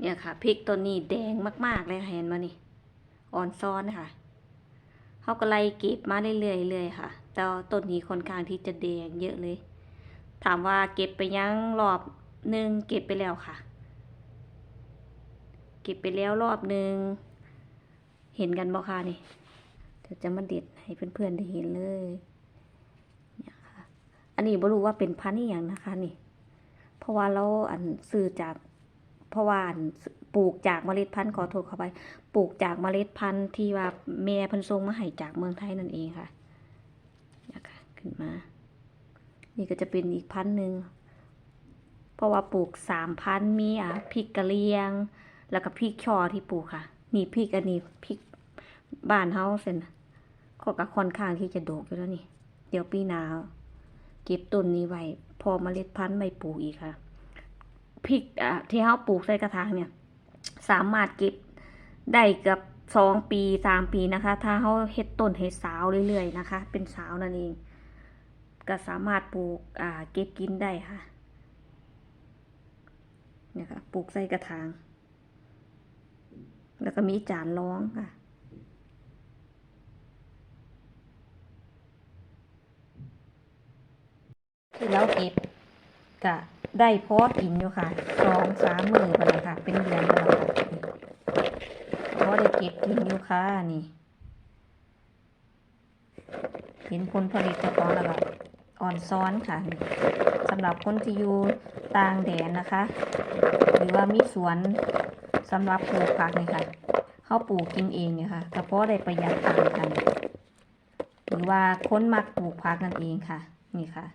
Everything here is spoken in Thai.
เนี่ยค่ะพริกตัวนี้แดงมาก ๆ เลยค่ะเห็นมานี่อ่อนซ้อนค่ะเขาก็ไล่เก็บมาเรื่อยๆเลยค่ะ แต่ต้นนี้ค่อนข้างที่จะแดงเยอะเลย ถามว่าเก็บไปยังรอบหนึ่งเก็บไปแล้วค่ะ เก็บไปแล้วรอบหนึ่งเห็นกันบ่ค่ะนี่เดี๋ยวจะมาเด็ดให้เพื่อนๆได้เห็นเลยเนี่ยค่ะ อันนี้บ่รู้ว่าเป็นพันธุ์อย่างนะคะนี่ เพราะว่าเราอันซื้อจาก เพราะว่าปลูกจากเมล็ดพันธุ์ขอโทษเข้าไป ปลูกจากเมล็ดพันธุ์ที่ว่าแม่พันธุ์ส่งมาให้จากเมืองไทยนั่นเองค่ะนะคะขึ้นมา นี่ก็จะเป็นอีกพันธุ์หนึ่งเพราะว่าปลูกสามพันธุ์มีอะพริกกะเหรียง แล้วก็พริกชอที่ปลูกค่ะ นี่พริกอันนี้พริกบ้านเฮาเซ็นก็กะค่อนข้างที่จะโดกอยู่แล้วนี่ เดี๋ยวปีหนาเก็บต้นนี้ไว้พอเมล็ดพันธุ์ไม่ปลูกอีกค่ะ พริกอะที่เฮาปลูกใส่กระถางเนี่ย สามารถเก็บได้เกับสองปีสามปีนะคะ ถ้าเฮาเฮ็ดต้นให้สาวเรื่อยๆนะคะ เป็นสาวนั่นเอง ก็สามารถปลูกอ่าเก็บกินได้ค่ะเนี่ยค่ะปลูกใส่กระถาง แล้วก็มีจานรองค่ะที่เราเก็บ ก็ได้พอกินอยู่ค่ะสองสามมือไปแล้วค่ะ เป็นเดือนไปแล้วพอได้เก็บกินอยู่ค่ะนี่ เห็นผลผลิตจ้าของแล้วก็อ่อนซ้อนค่ะสำหรับคนที่อยู่ต่างแดนนะคะ หรือว่ามีสวนสำหรับปลูกผักนี่ค่ะเขาปลูกกินเองเนี่ยค่ะก็เพราะได้ประหยัดตังค์กัน หรือว่าคนมักปลูกผักนั่นเองค่ะ นี่ค่ะ